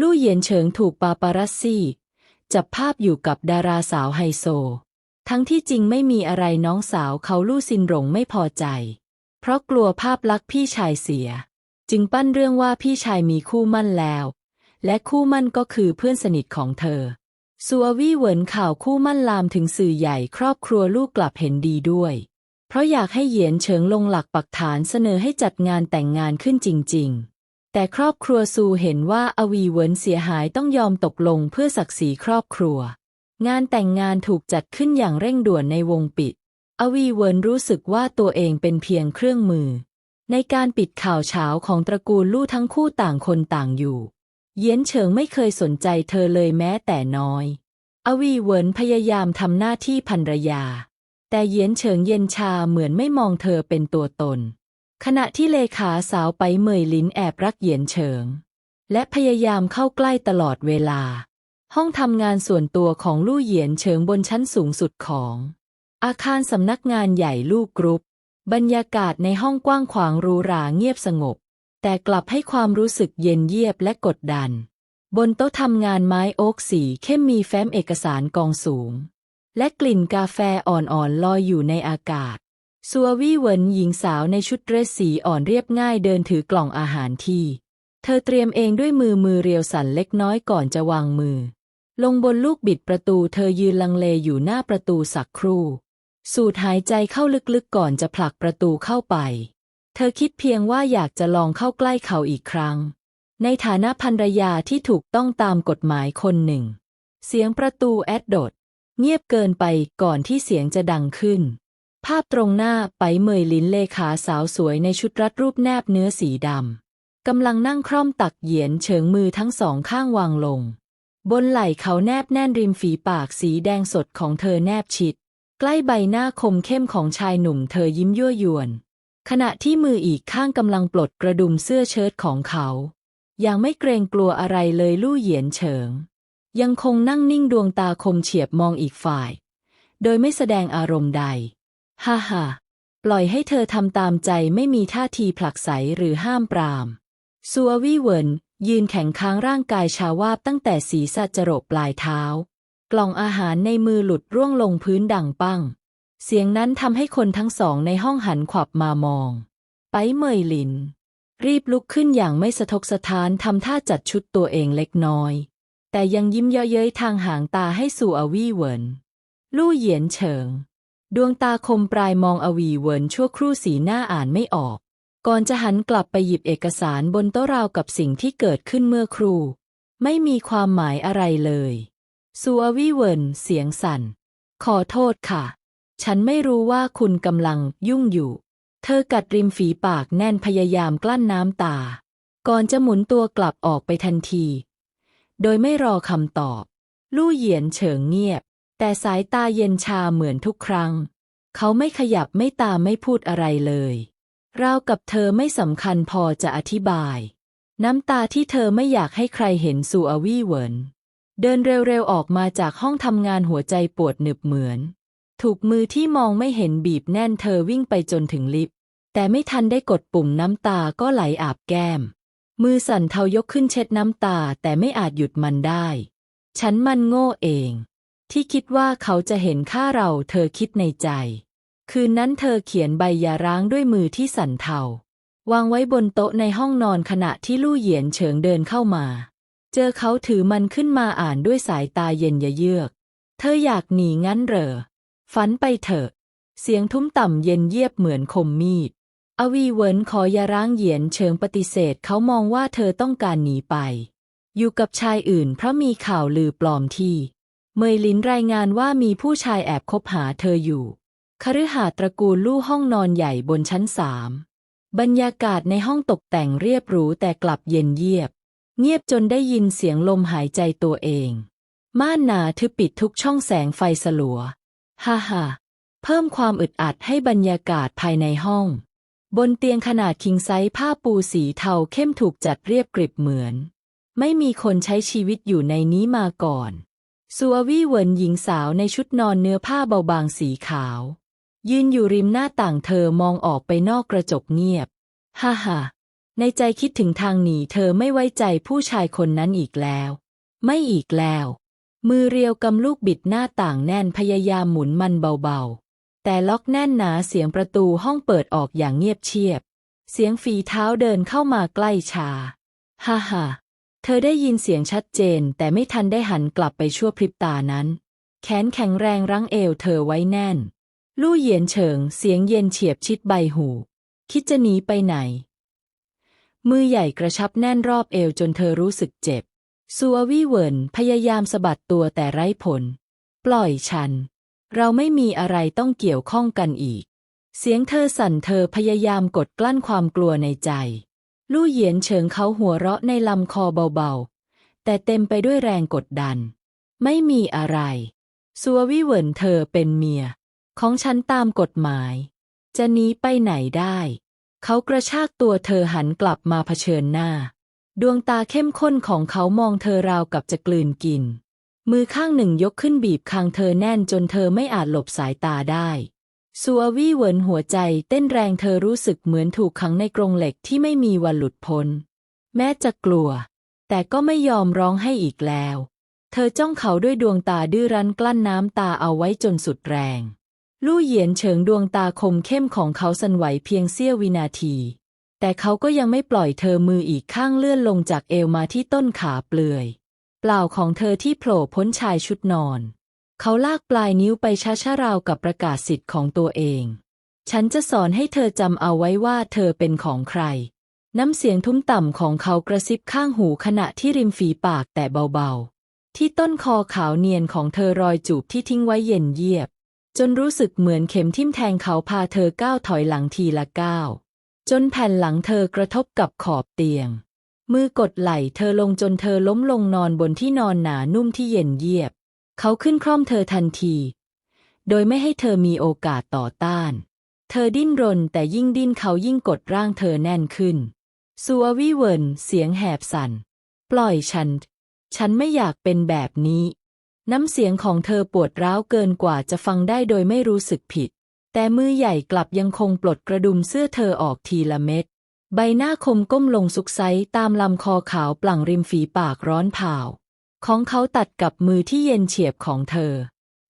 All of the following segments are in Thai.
ลู่เหยียนเฉิงถูกปาปารัสซี่จับภาพอยู่กับดาราสาวไฮโซ ทั้งที่จริงไม่มีอะไรน้องสาวเขาลู่ซินหลงไม่พอใจ เพราะกลัวภาพลักษณ์พี่ชายเสีย จึงปั้นเรื่องว่าพี่ชายมีคู่มั่นแล้ว และคู่มั่นก็คือเพื่อนสนิทของเธอซัววี่เหวินข่าวคู่มั่นลามถึงสื่อใหญ่ครอบครัวลูกกลับเห็นดีด้วย เพราะอยากให้เหยียนเฉิงลงหลักปักฐานเสนอให้จัดงานแต่งงานขึ้นจริง ๆ แต่ครอบครัวซูเห็นว่าอวีเหวินเสียหายต้องยอมตกลงเพื่อศักดิ์ศรีครอบครัว งานแต่งงานถูกจัดขึ้นอย่างเร่งด่วนในวงปิด อวีเหวินรู้สึกว่าตัวเองเป็นเพียงเครื่องมือ ในการปิดข่าวเช้าของตระกูลลู่ทั้งคู่ต่างคนต่างอยู่ เยียนเฉิงไม่เคยสนใจเธอเลยแม้แต่น้อย อวีเหวินพยายามทำหน้าที่ภรรยา แต่เยียนเฉิงเย็นชาเหมือนไม่มองเธอเป็นตัวตน ขณะที่เลขาสาวไปเหมยลิ้นแอบรักเหยียนเฉิง และพยายามเข้าใกล้ตลอดเวลา ห้องทำงานส่วนตัวของลู่เหยียนเฉิงบนชั้นสูงสุดของ อาคารสำนักงานใหญ่ลู่กรุ๊ป บรรยากาศในห้องกว้างขวางรูหราเงียบสงบ แต่กลับให้ความรู้สึกเย็นเยียบและกดดัน บนโต๊ะทำงานไม้โอ๊กสีเข้มมีแฟ้มเอกสารกองสูง และกลิ่นกาแฟอ่อนๆลอยอยู่ในอากาศ ซัววี่เหวินหญิงสาวในชุดเดรสสีอ่อนเรียบง่ายเดินถือกล่องอาหารที่ เธอเตรียมเองด้วยมือมือเรียวสั่นเล็กน้อยก่อนจะวางมือ ลงบนลูกบิดประตูเธอยืนลังเลอยู่หน้าประตูสักครู่ สูดหายใจเข้าลึกๆก่อนจะผลักประตูเข้าไป เธอคิดเพียงว่าอยากจะลองเข้าใกล้เขาอีกครั้ง ในฐานะภรรยาที่ถูกต้องตามกฎหมายคนหนึ่ง เสียงประตูแอดโดด เงียบเกินไปก่อนที่เสียงจะดังขึ้น ภาพตรงหน้าไปเมยลินเลขาสาวสวยในชุดรัดรูปแนบเนื้อสีดำกำลังนั่งคร่อมตักเหยียนเฉิงมือทั้งสองข้างวางลง บนไหล่เขาแนบแน่นริมฝีปากสีแดงสดของเธอแนบชิด ใกล้ใบหน้าคมเข้มของชายหนุ่มเธอยิ้มยั่วยวน ขณะที่มืออีกข้างกำลังปลดกระดุมเสื้อเชิ้ตของเขายังไม่เกรงกลัวอะไรเลยลู่เหยียนเฉิง ยังคงนั่งนิ่งดวงตาคมเฉียบมองอีกฝ่าย โดยไม่แสดงอารมณ์ใด ฮ่าฮ่าปล่อยให้เธอทำตามใจไม่มีท่าทีผลักไสหรือห้ามปรามซัววี่เวินยืนแข็งค้างร่างกายชาวาบตั้งแต่ศีรษะจรดปลายเท้า กล่องอาหารในมือหลุดร่วงลงพื้นดังปัง เสียงนั้นทำให้คนทั้งสองในห้องหันขวับมามอง ไปเหมยหลิน รีบลุกขึ้นอย่างไม่สะทกสะท้านทำท่าจัดชุดตัวเองเล็กน้อย แต่ยังยิ้มเยาะเย้ยทางหางตาให้สู่อวี่เหวิน ลู่เหยียนเฉิง ดวงตาคมปลายมองอวีเวินชั่วครู่สีหน้าอ่านไม่ออก ก่อนจะหันกลับไปหยิบเอกสารบนโต๊ะราวกับสิ่งที่เกิดขึ้นเมื่อครู่ ไม่มีความหมายอะไรเลยซูอวีเวินเสียงสั่น ขอโทษค่ะ ฉันไม่รู้ว่าคุณกำลังยุ่งอยู่ เธอกัดริมฝีปากแน่นพยายามกลั้นน้ำตา ก่อนจะหมุนตัวกลับออกไปทันที โดยไม่รอคำตอบ ลู่เหยียนเฉิงเงียบ แต่สายตาเย็นชาเหมือนทุกครั้ง เขาไม่ขยับไม่ตามไม่พูดอะไรเลยราวกับเธอไม่สำคัญพอจะอธิบาย น้ำตาที่เธอไม่อยากให้ใครเห็นสู่อวี่เหวิน เดินเร็วๆออกมาจากห้องทำงานหัวใจปวดหนึบเหมือน ถูกมือที่มองไม่เห็นบีบแน่นเธอวิ่งไปจนถึงลิฟต์แต่ไม่ทันได้กดปุ่มน้ำตาก็ไหลอาบแก้ม มือสั่นเทายกขึ้นเช็ดน้ำตาแต่ไม่อาจหยุดมันได้ ฉันมันโง่เอง ที่คิดว่าเขาจะเห็นค่าเราเธอคิดในใจ คืนนั้นเธอเขียนใบยาร้างด้วยมือที่สั่นเทาวางไว้บนโต๊ะในห้องนอนขณะที่ลู่เหยียนเฉิงเดินเข้ามา เจอเขาถือมันขึ้นมาอ่านด้วยสายตาเย็นยะเยือก เธออยากหนีงั้นเหรอ ฝันไปเถอะ เสียงทุ้มต่ำเย็นเยียบเหมือนคมมีด อวีเวินขอยาร้างเหยียนเชิงปฏิเสธเขามองว่าเธอต้องการหนีไป อยู่กับชายอื่นเพราะมีข่าวลือปลอมที่ เมยลินรายงานว่ามีผู้ชายแอบคบหาเธออยู่ คฤหาสน์ตระกูลลู่ห้องนอนใหญ่บนชั้นสาม บรรยากาศในห้องตกแต่งเรียบหรูแต่กลับเย็นเยียบ เงียบจนได้ยินเสียงลมหายใจตัวเอง ม่านหนาทึบปิดทุกช่องแสงไฟสลัว ฮ่าฮ่าเพิ่มความอึดอัดให้บรรยากาศภายในห้อง บนเตียงขนาดคิงไซส์ผ้าปูสีเทาเข้มถูกจัดเรียบกริบเหมือน ไม่มีคนใช้ชีวิตอยู่ในนี้มาก่อน ซัววี่เหวินหญิงสาวในชุดนอนเนื้อผ้าเบาบางสีขาว ยืนอยู่ริมหน้าต่างเธอมองออกไปนอกกระจกเงียบ ฮ่าฮ่าในใจคิดถึงทางหนีเธอไม่ไว้ใจผู้ชายคนนั้นอีกแล้ว ไม่อีกแล้ว มือเรียวกำลูกบิดหน้าต่างแน่นพยายามหมุนมันเบาๆ แต่ล็อกแน่นหนาเสียงประตูห้องเปิดออกอย่างเงียบเชียบ เสียงฝีเท้าเดินเข้ามาใกล้ชา ฮ่าฮ่า เธอได้ยินเสียงชัดเจนแต่ไม่ทันได้หันกลับไปชั่วพริบตานั้น แขนแข็งแรงรั้งเอวเธอไว้แน่น ลู่เหยียนเฉิงเสียงเย็นเฉียบชิดใบหู คิดจะหนีไปไหน มือใหญ่กระชับแน่นรอบเอวจนเธอรู้สึกเจ็บซัววี่เวินพยายามสะบัดตัวแต่ไร้ผล ปล่อยฉัน เราไม่มีอะไรต้องเกี่ยวข้องกันอีก เสียงเธอสั่นเธอพยายามกดกลั้นความกลัวในใจ ลู่เหยียนเฉิงเขาหัวเราะในลำคอเบาๆ แต่เต็มไปด้วยแรงกดดัน ไม่มีอะไร ซัววี่เหวินเธอเป็นเมีย ของฉันตามกฎหมาย จะหนีไปไหนได้ เขากระชากตัวเธอหันกลับมาเผชิญหน้า ดวงตาเข้มข้นของเขามองเธอราวกับจะกลืนกิน มือข้างหนึ่งยกขึ้นบีบคางเธอแน่นจนเธอไม่อาจหลบสายตาได้ ซัววี่เหวินหัวใจเต้นแรงเธอรู้สึกเหมือนถูกขังในกรงเหล็กที่ไม่มีวันหลุดพ้น แม้จะกลัว แต่ก็ไม่ยอมร้องให้อีกแล้ว เธอจ้องเขาด้วยดวงตาดื้อรั้นกลั้นน้ำตาเอาไว้จนสุดแรง ลู่เหยียนเฉิงดวงตาคมเข้มของเขาสั่นไหวเพียงเสี้ยววินาที แต่เขาก็ยังไม่ปล่อยเธอมืออีกข้างเลื่อนลงจากเอวมาที่ต้นขาเปลือย เปล่าของเธอที่โผล่พ้นชายชุดนอน เขาลากปลายนิ้วไปช้าๆราวกับประกาศสิทธิ์ของตัวเอง ฉันจะสอนให้เธอจำเอาไว้ว่าเธอเป็นของใคร น้ำเสียงทุ้มต่ำของเขากระซิบข้างหูขณะที่ริมฝีปากแต่เบาๆ ที่ต้นคอขาวเนียนของเธอรอยจูบที่ทิ้งไว้เย็นเยียบ จนรู้สึกเหมือนเข็มทิ่มแทงเขาพาเธอก้าวถอยหลังทีละก้าวจนแผ่นหลังเธอกระทบกับขอบเตียง มือกดไหล่เธอลงจนเธอล้มลงนอนบนที่นอนหนานุ่มที่เย็นเยียบ เขาขึ้นคร่อมเธอทันที โดยไม่ให้เธอมีโอกาสต่อต้าน เธอดิ้นรนแต่ยิ่งดิ้นเขายิ่งกดร่างเธอแน่นขึ้นซัววี่เวินเสียงแหบสั่น ปล่อยฉัน ฉันไม่อยากเป็นแบบนี้ น้ำเสียงของเธอปวดร้าวเกินกว่าจะฟังได้โดยไม่รู้สึกผิด แต่มือใหญ่กลับยังคงปลดกระดุมเสื้อเธอออกทีละเม็ด ใบหน้าคมก้มลงซุกไซตามลำคอขาวปลั่งริมฝีปากร้อนเผา ของเขาตัดกับมือที่เย็นเฉียบของเธอ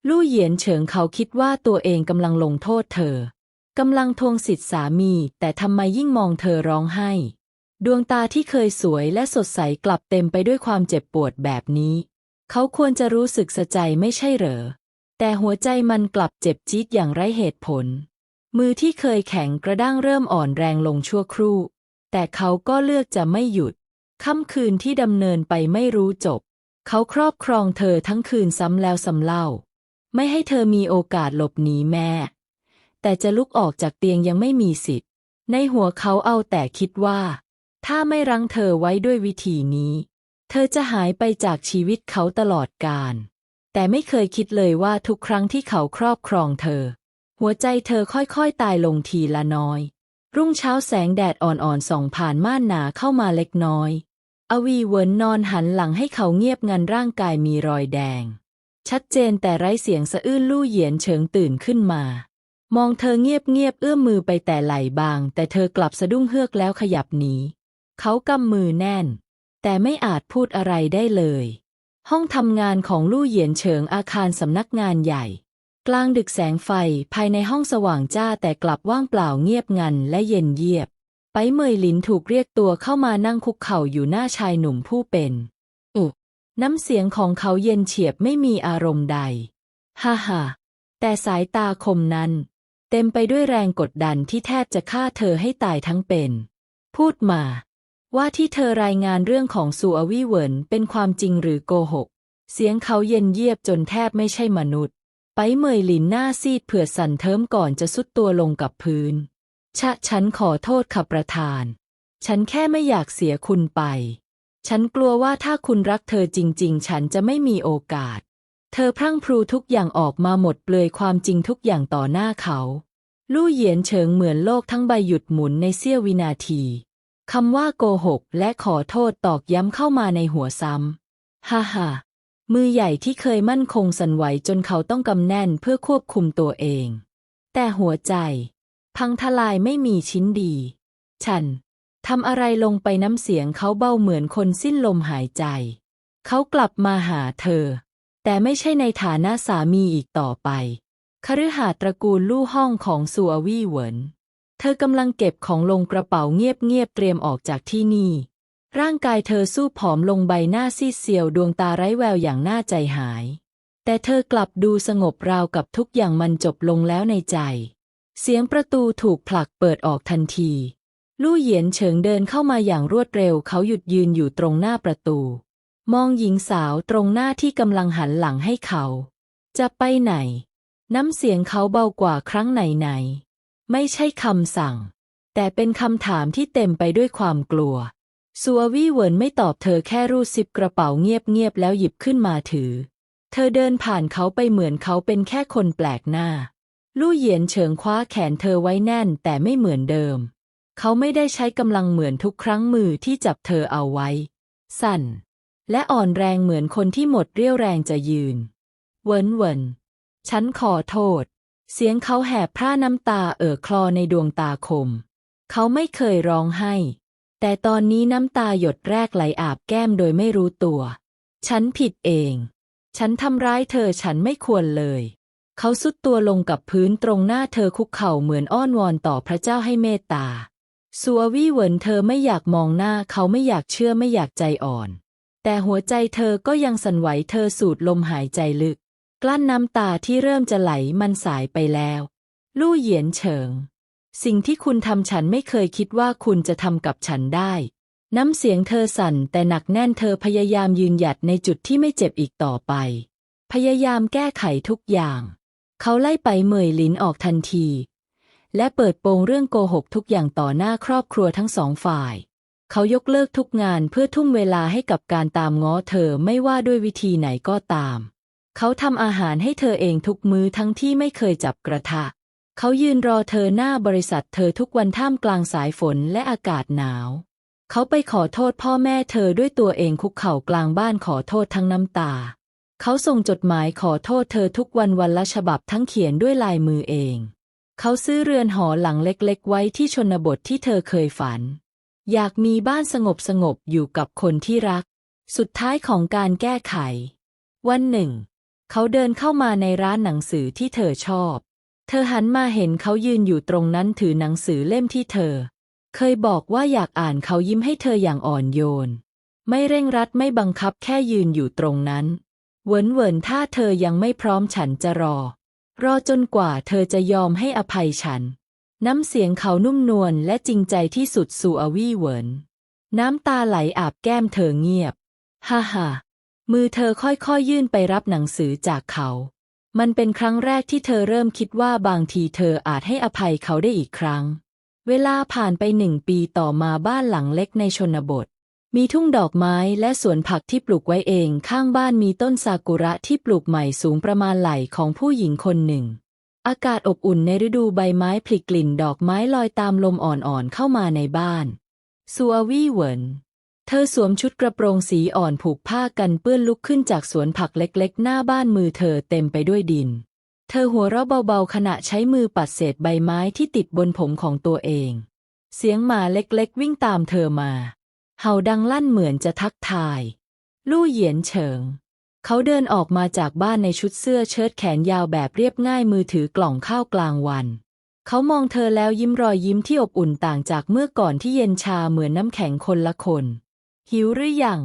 ลู่เหยียนเฉิงเขาคิดว่าตัวเองกำลังลงโทษเธอกำลังทวงสิทธิสามี แต่ทำไมยิ่งมองเธอร้องไห้ ดวงตาที่เคยสวยและสดใสกลับเต็มไปด้วยความเจ็บปวดแบบนี้ เขาควรจะรู้สึกสะใจไม่ใช่เหรอ แต่หัวใจมันกลับเจ็บจี๊ดอย่างไร้เหตุผล มือที่เคยแข็งกระด้างเริ่มอ่อนแรงลงชั่วครู่ แต่เขาก็เลือกจะไม่หยุด ค่ำคืนที่ดำเนินไปไม่รู้จบ เขาครอบครองเธอทั้งคืนซ้ำแล้วซ้ำเล่า ไม่ให้เธอมีโอกาสหลบหนีแม่ แต่จะลุกออกจากเตียงยังไม่มีสิทธิ์ ในหัวเขาเอาแต่คิดว่า ถ้าไม่รั้งเธอไว้ด้วยวิธีนี้ เธอจะหายไปจากชีวิตเขาตลอดกาลแต่ไม่เคยคิดเลยว่าทุกครั้งที่เขาครอบครองเธอ หัวใจเธอค่อยๆ ตายลงทีละน้อย รุ่งเช้าแสงแดดอ่อนๆส่องผ่านม่านหนาเข้ามาเล็กน้อย อวีเวินนอนหันหลังให้เขาเงียบงันร่างกายมีรอยแดง ชัดเจนแต่ไร้เสียงสะอื้นลู่เหยียนเฉิงตื่นขึ้นมา มองเธอเงียบเงียบเอื้อมมือไปแต่ไหลบาง แต่เธอกลับสะดุ้งเฮือกแล้วขยับหนีเขากำมือแน่น แต่ไม่อาจพูดอะไรได้เลย ห้องทำงานของลู่เหยียนเฉิงอาคารสำนักงานใหญ่ กลางดึกแสงไฟภายในห้องสว่างจ้าแต่กลับว่างเปล่าเงียบงันและเย็นเยียบ ไปเมยหลินถูกเรียกตัวเข้ามานั่งคุกเข่าอยู่หน้าชายหนุ่มผู้เป็นอุน้ำเสียงของเขาเย็นเฉียบไม่มีอารมณ์ใด ฮ่าฮ่าแต่สายตาคมนั้น เต็มไปด้วยแรงกดดันที่แทบจะฆ่าเธอให้ตายทั้งเป็น พูดมา ว่าที่เธอรายงานเรื่องของซูอวี่เหวินเป็นความจริงหรือโกหก เสียงเขาเย็นเยียบจนแทบไม่ใช่มนุษย์ ไปเมยหลินหน้าซีดเผื่อสั่นเทิมก่อนจะสุดตัวลงกับพื้น ชะฉันขอโทษขับประธาน ฉันแค่ไม่อยากเสียคุณไป ฉันกลัวว่าถ้าคุณรักเธอจริง ๆ ฉันจะไม่มีโอกาส เธอพรั่งพรูทุกอย่างออกมาหมดเปลือยความจริงทุกอย่างต่อหน้าเขา ลู่เหยียนเฉิงเหมือนโลกทั้งใบหยุดหมุนในเสี้ยววินาทีคำว่าโกหกและขอโทษตอกย้ำเข้ามาในหัวซ้ำ ฮ่าฮ่ามือใหญ่ที่เคยมั่นคงสั่นไหวจนเขาต้องกำแน่นเพื่อควบคุมตัวเอง แต่หัวใจ พังทลายไม่มีชิ้นดี ฉันทำอะไรลงไปน้ำเสียงเขาเบาเหมือนคนสิ้นลมหายใจ เขากลับมาหาเธอ แต่ไม่ใช่ในฐานะสามีอีกต่อไป คฤหาสน์ตระกูลลู่ห้องของซัววี่เหวิน เธอกำลังเก็บของลงกระเป๋าเงียบๆเตรียมออกจากที่นี่ ร่างกายเธอสู้ผอมลงใบหน้าซีดเซียวดวงตาไร้แววอย่างน่าใจหาย แต่เธอกลับดูสงบราวกับทุกอย่างมันจบลงแล้วในใจ เสียงประตูถูกผลักเปิดออกทันที ลู่เหยียนเฉิงเดินเข้ามาอย่างรวดเร็ว เขาหยุดยืนอยู่ตรงหน้าประตู มองหญิงสาวตรงหน้าที่กำลังหันหลังให้เขา จะไปไหน น้ำเสียงเขาเบากว่าครั้งไหนๆไม่ใช่คำสั่ง แต่เป็นคำถามที่เต็มไปด้วยความกลัวซัววี่เหวินไม่ตอบเธอแค่รูดซิปกระเป๋าเงียบๆแล้วหยิบขึ้นมาถือ เธอเดินผ่านเขาไปเหมือนเขาเป็นแค่คนแปลกหน้า ลู่เหยียนเฉิงคว้าแขนเธอไว้แน่นแต่ไม่เหมือนเดิม เขาไม่ได้ใช้กำลังเหมือนทุกครั้งมือที่จับเธอเอาไว้ สั่น และอ่อนแรงเหมือนคนที่หมดเรี่ยวแรงจะยืน เวินเวินฉันขอโทษ เสียงเขาแหบพร่าน้ำตาเอ่อคลอในดวงตาคม เขาไม่เคยร้องไห้ แต่ตอนนี้น้ำตาหยดแรกไหลอาบแก้มโดยไม่รู้ตัว ฉันผิดเอง ฉันทำร้ายเธอฉันไม่ควรเลย เขาสุดตัวลงกับพื้นตรงหน้าเธอคุกเข่าเหมือนอ้อนวอนต่อพระเจ้าให้เมตตาซัววี่เหวินเธอไม่อยากมองหน้าเขาไม่อยากเชื่อไม่อยากใจอ่อน แต่หัวใจเธอก็ยังสั่นไหวเธอสูดลมหายใจลึก กลั้นน้ำตาที่เริ่มจะไหลมันสายไปแล้ว ลู่เหยียนเฉิง สิ่งที่คุณทำฉันไม่เคยคิดว่าคุณจะทำกับฉันได้ น้ำเสียงเธอสั่นแต่หนักแน่นเธอพยายามยืนหยัดในจุดที่ไม่เจ็บอีกต่อไป พยายามแก้ไขทุกอย่าง เขาไล่ไปเหมยลิ้นออกทันที และเปิดโปงเรื่องโกหกทุกอย่างต่อหน้าครอบครัวทั้งสองฝ่าย เขายกเลิกทุกงานเพื่อทุ่มเวลาให้กับการตามง้อเธอไม่ว่าด้วยวิธีไหนก็ตาม เขาทำอาหารให้เธอเองทุกมื้อทั้งที่ไม่เคยจับกระทะ เขายืนรอเธอหน้าบริษัทเธอทุกวันท่ามกลางสายฝนและอากาศหนาว เขาไปขอโทษพ่อแม่เธอด้วยตัวเองคุกเข่ากลางบ้านขอโทษทั้งน้ำตา เขาส่งจดหมายขอโทษเธอทุกวันวันละฉบับทั้งเขียนด้วยลายมือเอง เขาซื้อเรือนหอหลังเล็กๆ ไว้ที่ชนบทที่เธอเคยฝัน อยากมีบ้านสงบสงบๆอยู่กับคนที่รัก สุดท้ายของการแก้ไข วันหนึ่ง เขาเดินเข้ามาในร้านหนังสือที่เธอชอบ เธอหันมาเห็นเขายืนอยู่ตรงนั้นถือหนังสือเล่มที่เธอ เคยบอกว่าอยากอ่านเขายิ้มให้เธออย่างอ่อนโยน ไม่เร่งรัดไม่บังคับแค่ยืนอยู่ตรงนั้น เวินเวินถ้าเธอยังไม่พร้อมฉันจะรอ รอจนกว่าเธอจะยอมให้อภัยฉัน น้ำเสียงเขานุ่มนวลและจริงใจที่สุดสู่อวี่เวิน น้ำตาไหลอาบแก้มเธอเงียบ ฮ่าฮ่ามือเธอค่อยๆยื่นไปรับหนังสือจากเขา มันเป็นครั้งแรกที่เธอเริ่มคิดว่าบางทีเธออาจให้อภัยเขาได้อีกครั้ง เวลาผ่านไปหนึ่งปีต่อมาบ้านหลังเล็กในชนบท มีทุ่งดอกไม้และสวนผักที่ปลูกไว้เอง ข้างบ้านมีต้นซากุระที่ปลูกใหม่สูงประมาณไหล่ของผู้หญิงคนหนึ่ง อากาศอบอุ่นในฤดูใบไม้ผลิกลิ่นดอกไม้ลอยตามลมอ่อนๆเข้ามาในบ้านซัววี่เหวินเธอสวมชุดกระโปรงสีอ่อนผูกผ้ากันเปื้อนลุกขึ้นจากสวนผักเล็กๆ หน้าบ้านมือเธอเต็มไปด้วยดิน เธอหัวเราะเบาๆ ขณะใช้มือปัดเศษใบไม้ที่ติดบนผมของตัวเอง เสียงหมาเล็กๆ วิ่งตามเธอมา เห่าดังลั่นเหมือนจะทักทาย ลู่เหยียนเฉิง เขาเดินออกมาจากบ้านในชุดเสื้อเชิ้ตแขนยาวแบบเรียบง่ายมือถือกล่องข้าวกลางวัน เขามองเธอแล้วยิ้มรอยยิ้มที่อบอุ่นต่างจากเมื่อก่อนที่เย็นชาเหมือนน้ำแข็งคนละคน หิวหรือยัง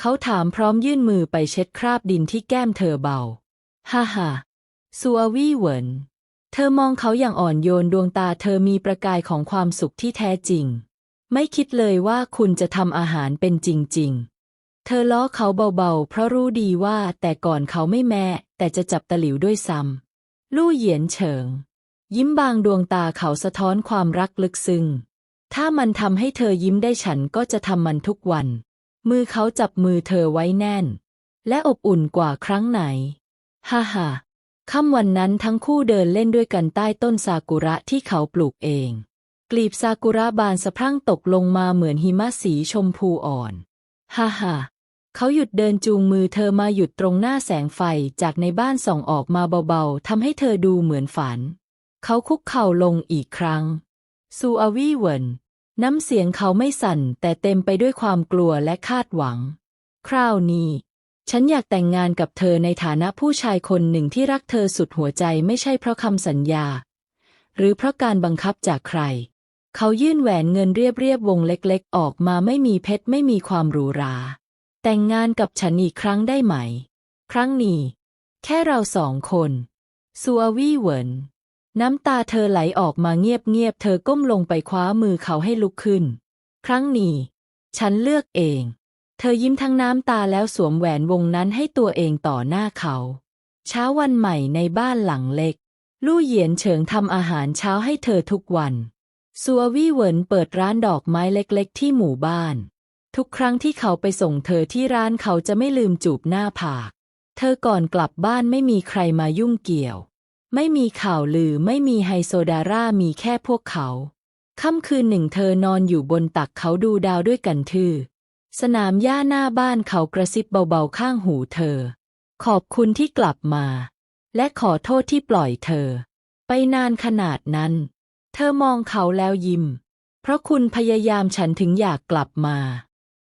เขาถามพร้อมยื่นมือไปเช็ดคราบดินที่แก้มเธอเบา ฮ่าฮ่าซัววี่เหวินเธอมองเขาอย่างอ่อนโยนดวงตาเธอมีประกายของความสุขที่แท้จริง ไม่คิดเลยว่าคุณจะทำอาหารเป็นจริง ๆ เธอล้อเขาเบาๆ เพราะรู้ดีว่าแต่ก่อนเขาไม่แม้แต่จะจับตะหลิวด้วยซ้ำลู่เหยียนเฉิง ยิ้มบางดวงตาเขาสะท้อนความรักลึกซึ้งถ้ามันทำให้เธอยิ้มได้ฉันก็จะทำมันทุกวัน มือเขาจับมือเธอไว้แน่น และอบอุ่นกว่าครั้งไหน ฮ่าฮ่าค่ำวันนั้นทั้งคู่เดินเล่นด้วยกันใต้ต้นซากุระที่เขาปลูกเอง ลีบซากุระบานสะพรั่งตกลงมาเหมือนหิมะสีชมพูอ่อน ฮ่าฮ่าเขาหยุดเดินจูงมือเธอมาหยุดตรงหน้าแสงไฟจากในบ้านส่องออกมาเบาๆทำให้เธอดูเหมือนฝัน เขาคุกเข่าลงอีกครั้ง ซูอาวี่เวินน้ำเสียงเขาไม่สั่นแต่เต็มไปด้วยความกลัวและคาดหวัง คราวนี้ ฉันอยากแต่งงานกับเธอในฐานะผู้ชายคนหนึ่งที่รักเธอสุดหัวใจไม่ใช่เพราะคำสัญญา หรือเพราะการบังคับจากใคร เขายื่นแหวนเงินเรียบๆวงเล็กๆ ออกมาไม่มีเพชรไม่มีความหรูหรา แต่งงานกับฉันอีกครั้งได้ไหม ครั้งนี้ แค่เราสองคนซัววี่เหวินน้ำตาเธอไหลออกมาเงียบๆ เธอก้มลงไปคว้ามือเขาให้ลุกขึ้น ครั้งนี้ ฉันเลือกเอง เธอยิ้มทั้งน้ำตาแล้วสวมแหวนวงนั้นให้ตัวเองต่อหน้าเขา เช้าวันใหม่ในบ้านหลังเล็ก ลู่เหยียนเฉิงทำอาหารเช้าให้เธอทุกวัน ซัววี่เหวินเปิดร้านดอกไม้เล็กๆ ที่หมู่บ้าน ทุกครั้งที่เขาไปส่งเธอที่ร้านเขาจะไม่ลืมจูบหน้าผาก เธอก่อนกลับบ้านไม่มีใครมายุ่งเกี่ยว ไม่มีข่าวลือไม่มีไฮโซดาร่ามีแค่พวกเขา ค่ำคืนหนึ่งเธอนอนอยู่บนตักเขาดูดาวด้วยกันทื่อ สนามหญ้าหน้าบ้านเขากระซิบเบาๆข้างหูเธอ ขอบคุณที่กลับมา และขอโทษที่ปล่อยเธอ ไปนานขนาดนั้น เธอมองเขาแล้วยิ้ม เพราะคุณพยายามฉันถึงอยากกลับมา